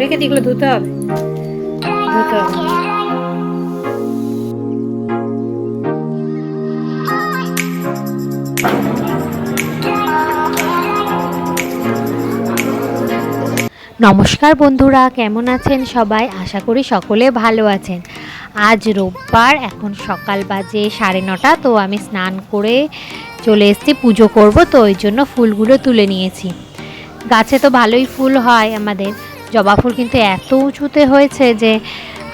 রেখে দিগুলো ধুতে হবে। ধুতে হবে। নমস্কার বন্ধুরা, কেমন আছেন সবাই? আশা করি সকলে ভালো আছেন। আজ রোববার, এখন সকাল বাজে সাড়ে নটা, তো আমি স্নান করে চলে এসেছি, পুজো করব, তো ওই জন্য ফুলগুলো তুলে নিয়েছি। গাছে তো ভালোই ফুল হয় আমাদের। জবা ফুল কিন্তু এত উঁচুতে হয়েছে যে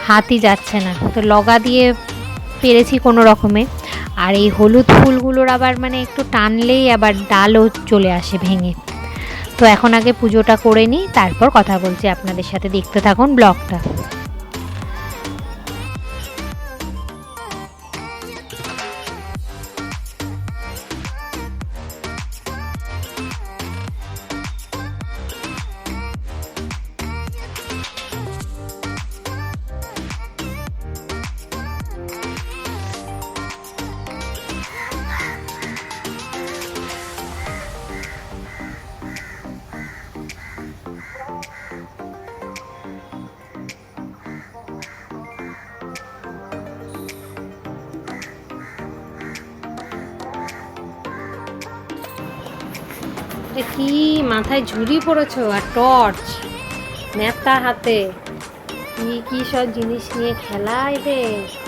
হাতই যাচ্ছে না। তো লগা দিয়ে পেরেছি কোনো রকমে। আর এই হলুদ ফুলগুলোর আবার মানে একটু টানলেই আবার ডালও চলে আসে ভেঙে। তো এখন আগে পুজোটা করে নিই, তারপর কথা বলছি আপনাদের সাথে। দেখতে থাকুন ব্লগটা। কি মাথায় ঝুড়ি পড়েছ আর টর্চ? নেতা হাতে। কি কি সব জিনিস নিয়ে খেলা এদের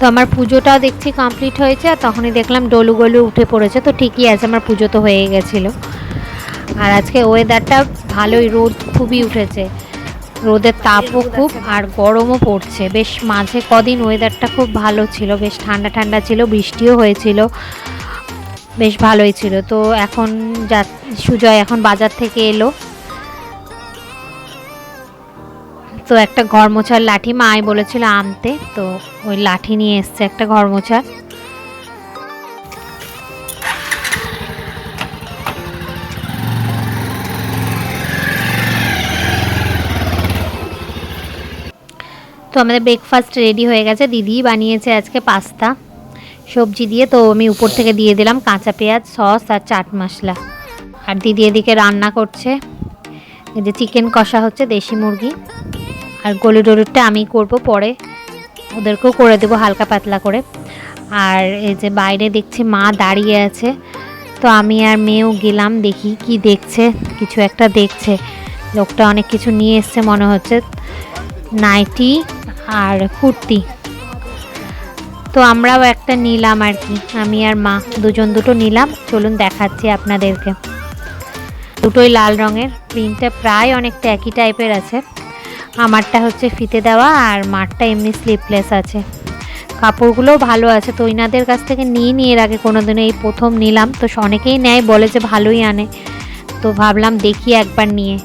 তো আমার পুজোটা দেখছি কমপ্লিট হয়েছে আর তখনই দেখলাম ডলু গলু উঠে পড়েছে। তো ঠিকই আছে, আমার পুজো তো হয়ে গেছিল। আর আজকে ওয়েদারটা ভালোই, রোদ খুবই উঠেছে। রোদের তাপও খুব আর গরমও পড়ছে। বেশ মাঝে কদিন ওয়েদারটা খুব ভালো ছিল, বেশ ঠান্ডা ঠান্ডা ছিল, বৃষ্টিও হয়েছিল, বেশ ভালোই ছিল। তো এখন যা, সুজয় এখন বাজার থেকে এলো। তো একটা ঘর মোছার লাঠি মাই বলেছিল আনতে, তো ওই লাঠি নিয়ে এসছে একটা ঘর মোছার তো আমাদের ব্রেকফাস্ট রেডি হয়ে গেছে। দিদি বানিয়েছে আজকে পাস্তা। সবজি দিয়ে তো আমি উপর থেকে দিয়ে দিলাম কাঁচা পেঁয়াজ, সস আর চাট মশলা। আর দিদি এদিকে রান্না করছে। এই যে চিকেন কষা হচ্ছে দেশি মুরগি। আর গলি ডলুরটা আমি করব পরে। ওদেরকেও করে দেবো হালকা পাতলা করে। আর এই যে বাইরে দেখছি মা দাঁড়িয়ে আছে। তো আমি আর মেয়েও গেলাম দেখি কি দেখছে, কিছু একটা দেখছে। লোকটা অনেক কিছু নিয়ে এসছে মনে হচ্ছে। নাইটি আর কুর্তি। তো আমরাও একটা নিলাম আর কি, আমি আর মা দুজন দুটো নিলাম। চলুন দেখাচ্ছি আপনাদেরকে। দুটোই লাল রঙের, প্রিন্টটা প্রায় অনেকটা একই টাইপের আছে। আমারটা হচ্ছে ফিতে দেওয়া আর মারটা এমনি স্লিপলেস আছে। কাপড়গুলোও ভালো আছে, তো ইনাদের কাছ থেকে নিয়ে নিয়ে এর আগে কোনো দিনও এই প্রথম নিলাম। তো অনেকেই নেয়, বলে যে ভালোই আনে। তো ভাবলাম দেখি একবার নিয়ে।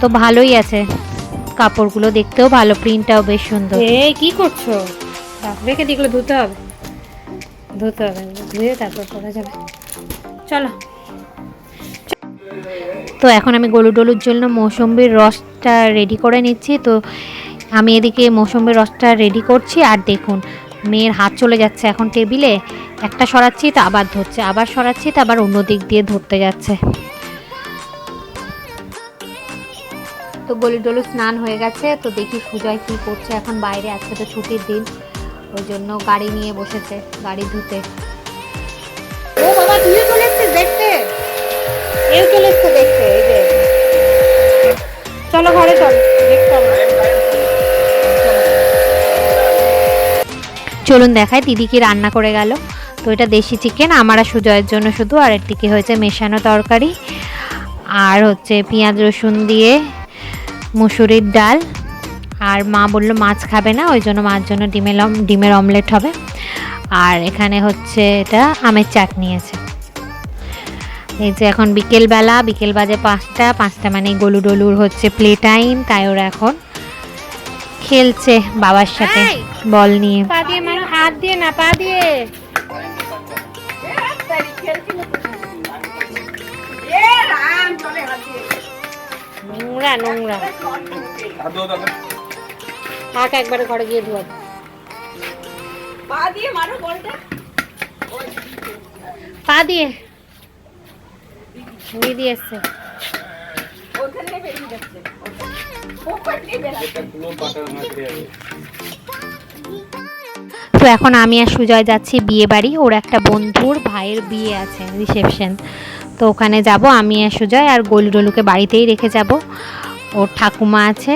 তো ভালোই আছে। কাপড়গুলো দেখতেও ভালো প্রিন্টটাও বেশ সুন্দর। এই কি করছ? রেখে দিগুলো ধুতে হবে। ধুতে হবে, ধুয়ে তারপর পরা যাবে। চলো। তো এখন আমি গরু ডলুর জন্য মৌসম্বির রসটা রেডি করে নিচ্ছি। তো আমি এদিকে মৌসম্বির রসটা রেডি করছি। আর দেখুন, মেয়ের হাত চলে যাচ্ছে এখন টেবিলে। একটা সরাচ্ছি, তো আবার ধরছে। আবার সরাচ্ছি, তো আবার অন্য দিক দিয়ে ধরতে যাচ্ছে। তো গলি ডলু স্নান হয়ে গেছে। তো দেখি সুজয় কী করছে। এখন বাইরে আজকে তো ছুটির দিন। ওই জন্য গাড়ি নিয়ে বসেছে, গাড়ি ধুতে। চলে এসছে দেখতে, এই যে। চলো ঘরে চল চলুন দেখায় দিদি কি রান্না করে গেল? তো এটা দেশি চিকেন আমার আর সুজয়ের জন্য শুধু, আর একদিকে হয়েছে, মেশানো তরকারি। আর হচ্ছে পেঁয়াজ রসুন দিয়ে মুসুরির ডাল। আর মা বলল মাছ খাবে না, ওই জন্য মার জন্য ডিমের ডিমের অমলেট হবে। আর এখানে হচ্ছে এটা আমের চাটনি আছে। এই যে এখন বিকেলবেলা বিকেল বাজে পাঁচটা পাঁচটা মানে গলু ডলুর হচ্ছে প্লে টাইম তাই ওরা এখন খেলছে বাবার সাথে বল নিয়ে। পা দিয়ে মারো হাত দিয়ে না পা দিয়ে। নোংরা নোংরা। থাক একবারে ঘরে গিয়ে ধোয়া। পা দিয়ে মারো বলটা। পা দিয়ে। দিদি এসছে ওখানে বেরিয়ে যাচ্ছে পকেট দিয়ে বেরাচ্ছে তো এখন আমি আর সুজয় যাচ্ছি বিয়ে বাড়ি। ওর একটা বন্ধুর ভাইয়ের বিয়ে আছে রিসেপশন। তো ওখানে যাব আমি আর সুজয় আর গোলু ডলুকে বাড়িতেই রেখে যাব। ওর ঠাকুমা আছে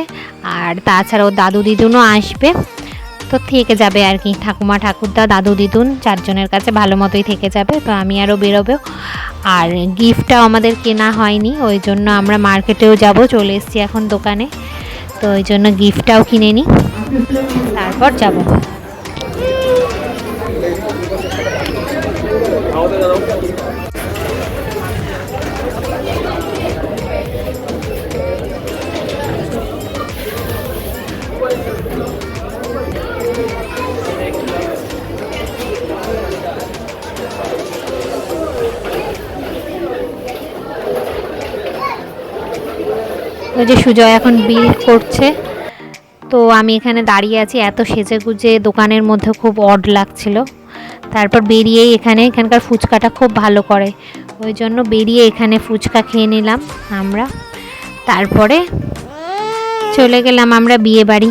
আর তাছাড়া ওর দাদু দিদুনও আসবে। তো থেকে যাবে আর কি। ঠাকুমা, ঠাকুরদা, দাদু, দিদুন চারজনের কাছে ভালো মতোই থেকে যাবে, তো আমি আরও বেরোবো। আর গিফটটাও আমাদের কেনা হয়নি, ওই জন্য আমরা মার্কেটেও যাব, চলে এসেছি এখন দোকানে। তো ওই জন্য গিফটটাও কিনে নিই, তারপর যাব। ওই যে সুজয় এখন বিল করছে। তো আমি এখানে দাঁড়িয়ে আছি, এত সেজে গুজে দোকানের মধ্যে খুব অড লাগছিল। তারপর বেরিয়েই এখানে এখানকার ফুচকাটা খুব ভালো করে। ওই জন্য বেরিয়ে এখানে ফুচকা খেয়ে নিলাম আমরা। তারপরে চলে গেলাম আমরা বিয়ে বাড়ি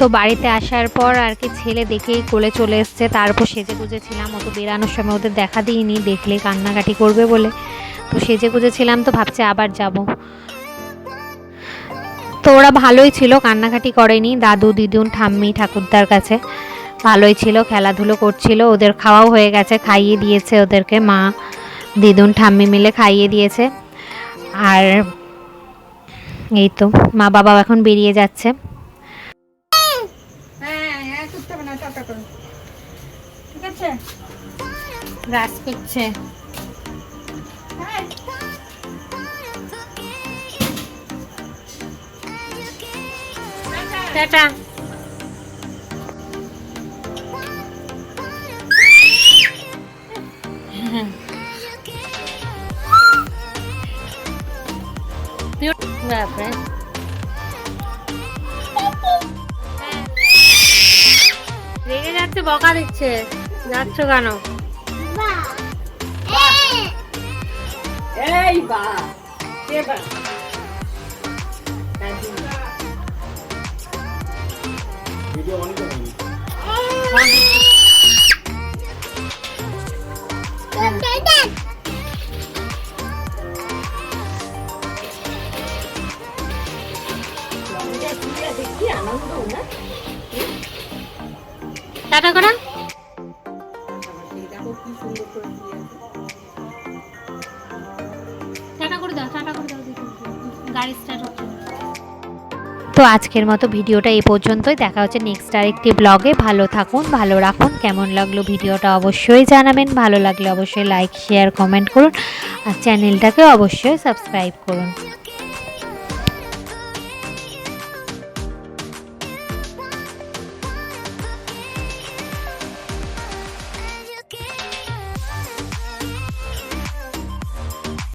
তো বাড়িতে আসার পর আর কি ছেলে দেখেই কোলে চলে এসছে। তারপর সেজে গুজে ছিলাম অত বেরানোর সময় ওদের দেখা দিইনি, দেখলে কান্নাকাটি করবে বলে। তো সেজে গুজে ছিলাম তো ভাবছে আবার যাব। তো ওরা ভালোই ছিল, কান্নাকাটি করেনি। দাদু, দিদুন, ঠাম্মি, ঠাকুরদার কাছে ভালোই ছিল, খেলাধুলো করছিল, ওদের খাওয়াও হয়ে গেছে, খাইয়ে দিয়েছে ওদেরকে মা, দিদুন, ঠাম্মি মিলে খাইয়ে দিয়েছে। আর এই তো মা বাবাও এখন বেরিয়ে যাচ্ছে হ্যাঁ হ্যাঁ করতে হবে না টাটা করো ঠিক আছে রাস করছে। টাটা। বাপরে। রেগে যাচ্ছে বকা দিচ্ছে। যাচ্ছ কেন? এই বা এবার দেখি তো আজকের মতো ভিডিওটা এই পর্যন্তই। দেখা হচ্ছে নেক্সট আরেকটি ব্লগে ভালো থাকুন, ভালো রাখুন। কেমন লাগল ভিডিওটা অবশ্যই জানাবেন। ভালো লাগলে অবশ্যই লাইক শেয়ার কমেন্ট করুন। আর চ্যানেলটাকে অবশ্যই সাবস্ক্রাইব করুন।